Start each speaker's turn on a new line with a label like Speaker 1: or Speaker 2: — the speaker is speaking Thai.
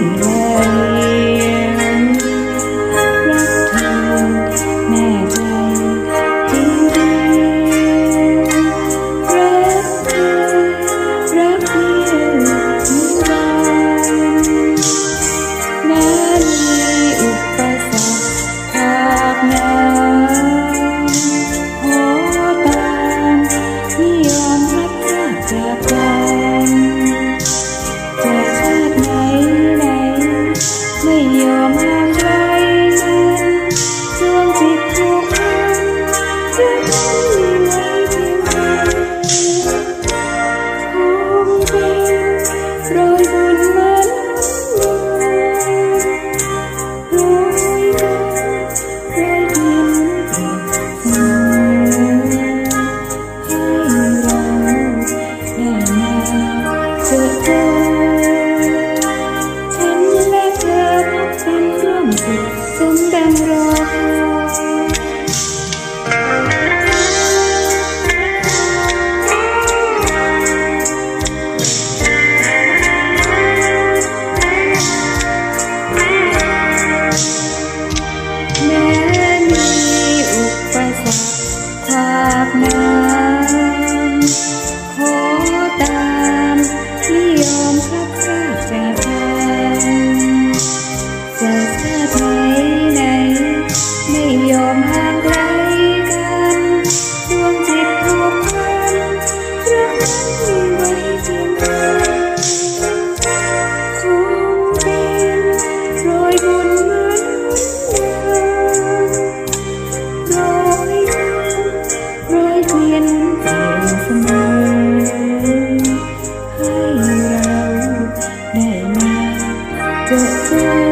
Speaker 1: know ร่วมห่าดวงจิตผูกพันรักนั้นมีไว้เพียงใดคุ้มดินโรยบุญเหมือนเดิมโยยืนโรยเวียนเปลี่ยนเสมอให้เราได้มเจอ